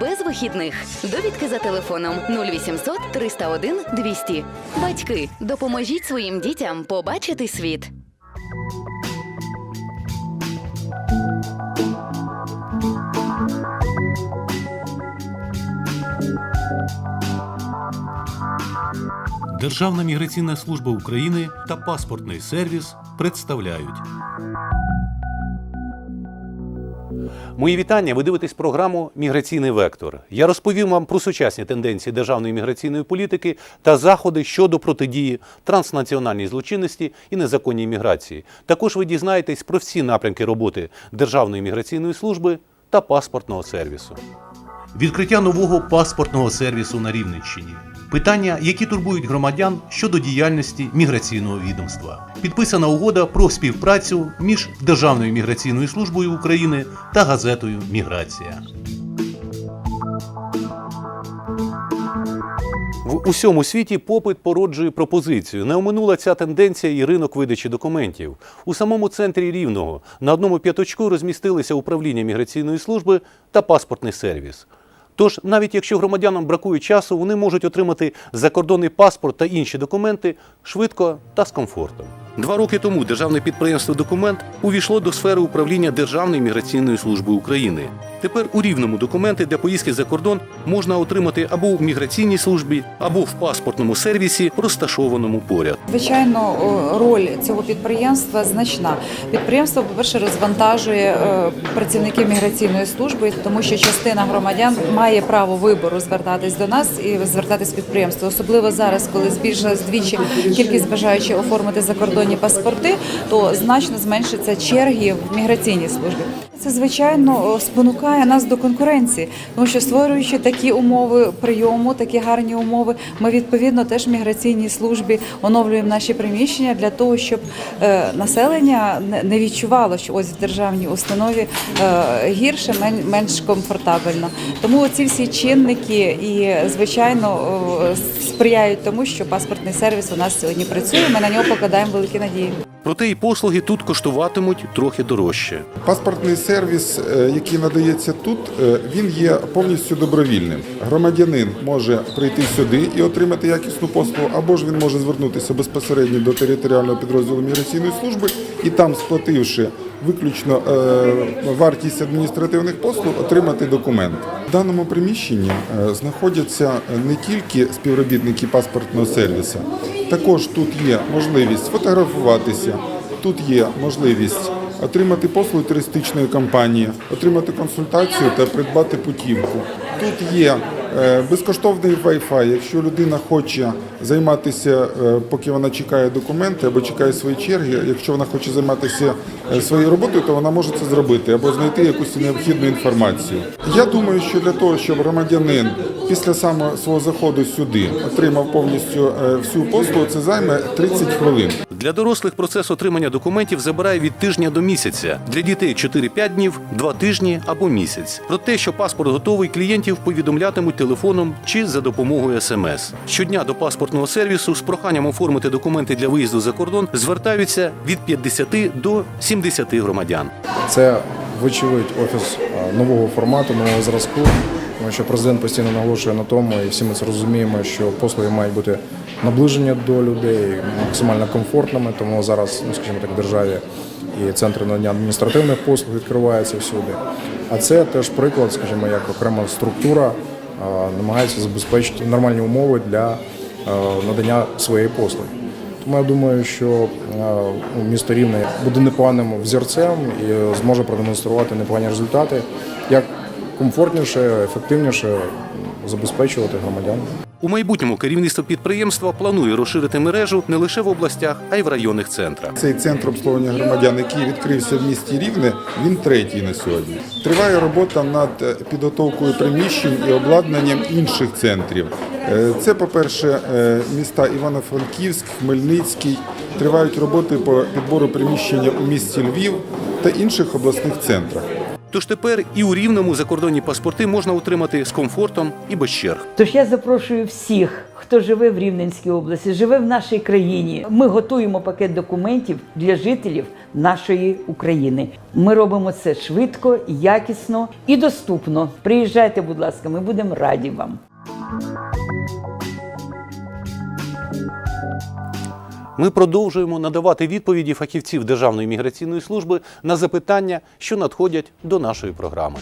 без вихідних. Довідки за телефоном 0800 301 200. Батьки, допоможіть своїм дітям побачити світ. Державна міграційна служба України та паспортний сервіс представляють. Мої вітання. Ви дивитесь програму Міграційний вектор. Я розповім вам про сучасні тенденції державної міграційної політики та заходи щодо протидії транснаціональній злочинності і незаконній міграції. Також ви дізнаєтесь про всі напрямки роботи Державної міграційної служби та паспортного сервісу. Відкриття нового паспортного сервісу на Рівненщині. Питання, які турбують громадян щодо діяльності міграційного відомства. Підписана угода про співпрацю між Державною міграційною службою України та газетою Міграція. В усьому світі попит породжує пропозицію. Не оминула ця тенденція і ринок видачі документів. У самому центрі Рівного на одному п'яточку розмістилися управління міграційної служби та паспортний сервіс. Тож, навіть якщо громадянам бракує часу, вони можуть отримати закордонний паспорт та інші документи швидко та з комфортом. Два роки тому державне підприємство Документ увійшло до сфери управління Державної міграційної служби України. Тепер у рівному документи для поїздки за кордон можна отримати або в міграційній службі, або в паспортному сервісі, розташованому поряд. Звичайно, роль цього підприємства значна. Підприємство, по-перше, розвантажує е, працівників міграційної служби, тому що частина громадян має право вибору звертатись до нас і звертатись в підприємство. Особливо зараз, коли збільшилась двічі кількість бажаючих оформити закордонні паспорти, то значно зменшиться черги в міграційній службі. Це звичайно спонукає нас до конкуренції, тому що створюючи такі умови прийому, такі гарні умови, ми відповідно теж в міграційній службі оновлюємо наші приміщення для того, щоб е, населення не- не відчувало, що ось в державній установі е, гірше, менш комфортабельно. Тому ці всі чинники і звичайно сприяють тому, що паспортний сервіс у нас сьогодні працює. Ми на нього покладаємо великі надії. Проте і послуги тут коштуватимуть трохи дорожче. Паспортний сервіс, е, який надається тут, е, він є повністю добровільним. Громадянин може прийти сюди і отримати якісну послугу, або ж він може звернутися безпосередньо до територіального підрозділу міграційної служби і там, сплативши виключно е, вартість адміністративних послуг, отримати документ. В даному приміщенні знаходяться не тільки співробітники паспортного сервісу, також тут є можливість фотографуватися, тут є можливість отримати послуги туристичної компанії, отримати консультацію та придбати путівку. Тут є е, безкоштовний Wi-Fi, якщо людина хоче займатися, е, поки вона чекає документи або чекає свої черги. Якщо вона хоче займатися е, своєю роботою, то вона може це зробити або знайти якусь необхідну інформацію. Я думаю, що для того, щоб громадянин після самого свого заходу сюди отримав повністю всю послугу, це займе 30 хвилин. Для дорослих процес отримання документів забирає від тижня до місяця. Для дітей 4-5 днів, 2 тижні або місяць. Про те, що паспорт готовий, клієнтів повідомлятимуть телефоном чи за допомогою смс. Щодня до паспортного сервісу з проханням оформити документи для виїзду за кордон звертаються від 50 до 70 громадян. Це вочевидь офіс нового формату, нового зразку. Тому що президент постійно наголошує на тому, і всі ми це розуміємо, що послуги мають бути наближені до людей, максимально комфортними. Тому зараз, ну скажімо так, в державі і центри надання адміністративних послуг відкриваються всюди. А це теж приклад, скажімо, як окрема структура намагається забезпечити нормальні умови для надання своєї послуги. Тому я думаю, що місто Рівне буде непоганим взірцем і зможе продемонструвати непогані результати, як комфортніше, ефективніше забезпечувати громадян. У майбутньому керівництво підприємства планує розширити мережу не лише в областях, а й в районних центрах. Цей центр обслуговування громадян, який відкрився в місті Рівне, він третій на сьогодні. Триває робота над е, підготовкою приміщень і обладнанням інших центрів. Е, Це, по-перше, е, міста Івано-Франківськ, Хмельницький. Тривають роботи по підбору приміщення у місті Львів та інших обласних центрах. Тож тепер і у рівному закордонні паспорти можна отримати з комфортом і без черг. Тож я запрошую всіх, хто живе в Рівненській області, живе в нашій країні. Ми готуємо пакет документів для жителів нашої України. Ми робимо це швидко, якісно і доступно. Приїжджайте, будь ласка, ми будемо раді вам. Ми продовжуємо надавати відповіді фахівців Державної міграційної служби на запитання, що надходять до нашої програми.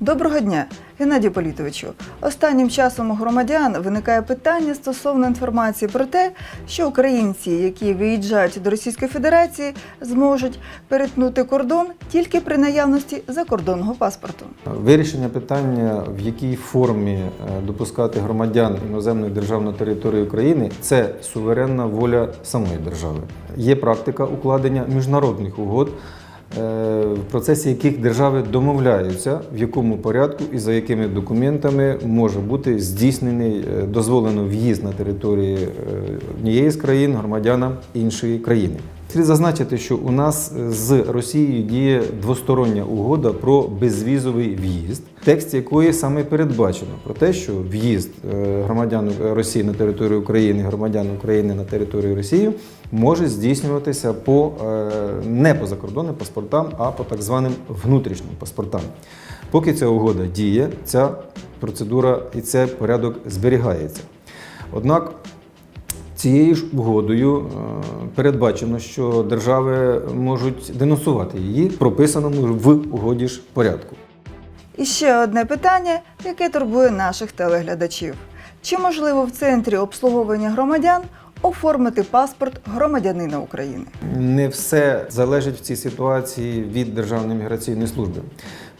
Доброго дня, Геннадію Політовичу. Останнім часом у громадян виникає питання стосовно інформації про те, що українці, які виїжджають до Російської Федерації, зможуть перетнути кордон тільки при наявності закордонного паспорту. Вирішення питання, в якій формі е, допускати громадян іноземної держави на територію України, це суверенна воля самої держави. Є практика укладення міжнародних угод, в процесі яких держави домовляються, в якому порядку і за якими документами може бути здійснений е, дозволено в'їзд на території е, однієї з країн громадянам іншої країни. Слід зазначити, що у нас з Росією діє двостороння угода про безвізовий в'їзд, в тексті якої саме передбачено про те, що в'їзд е, громадян Росії на територію України, громадян України на територію Росії може здійснюватися по е, не по закордонним паспортам, а по так званим внутрішнім паспортам. Поки ця угода діє, ця процедура і цей порядок зберігається. Однак Цією ж угодою е, передбачено, що держави можуть денонсувати її прописаному в угоді ж порядку. І ще одне питання, яке турбує наших телеглядачів: чи можливо в центрі обслуговування громадян оформити паспорт громадянина України? Не все залежить в цій ситуації від Державної міграційної служби.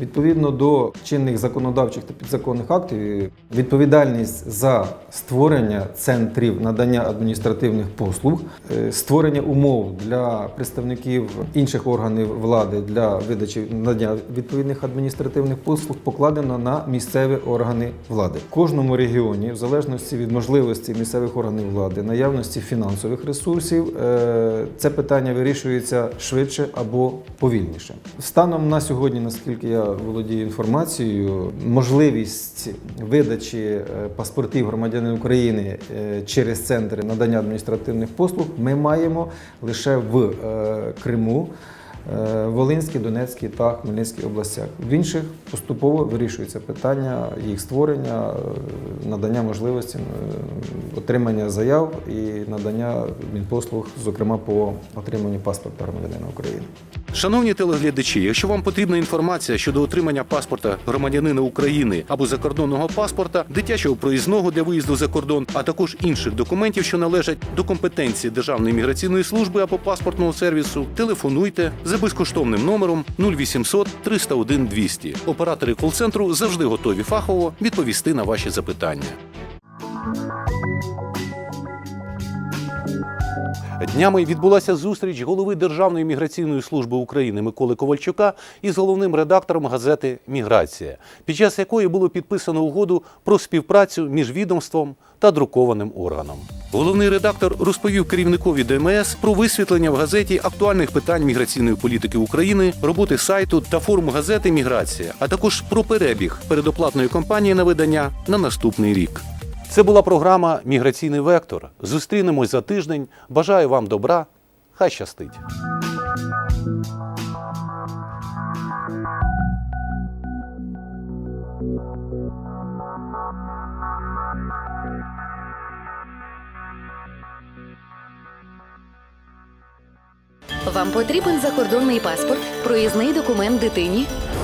Відповідно до чинних законодавчих та підзаконних актів, відповідальність за створення центрів надання адміністративних послуг, е, створення умов для представників інших органів влади для видачі надання відповідних адміністративних послуг покладено на місцеві органи влади. В кожному регіоні, в залежності від можливості місцевих органів влади, наявності фінансових ресурсів, е, це питання вирішується швидше або повільніше. Станом на сьогодні, наскільки я володію інформацією, можливість видачі е, паспортів громадянин України е, через центри надання адміністративних послуг ми маємо лише в Криму. Е, Волинській, Донецькій та Хмельницькій областях. В інших поступово вирішується питання їх створення, е, надання можливості отримання заяв і надання послуг, зокрема по отриманню паспорта громадянина України. Шановні телеглядачі, якщо вам потрібна інформація щодо отримання паспорта громадянина України або закордонного паспорта, дитячого проїзного для виїзду за кордон, а також інших документів, що належать до компетенції Державної міграційної служби або паспортного сервісу, телефонуйте за безкоштовним номером 0800 301 200. Оператори кол-центру завжди готові фахово відповісти на ваші запитання. Днями відбулася зустріч голови Державної міграційної служби України Миколи Ковальчука із головним редактором газети Міграція, під час якої було підписано угоду про співпрацю між відомством та друкованим органом. Головний редактор розповів керівникові ДМС про висвітлення в газеті актуальних питань міграційної політики України, роботи сайту та форму газети Міграція, а також про перебіг передоплатної кампанії на видання на наступний рік. Це була програма Міграційний вектор. Зустрінемось за тиждень. Бажаю вам добра. Хай щастить. Вам потрібен закордонний паспорт, проїзний документ дитині.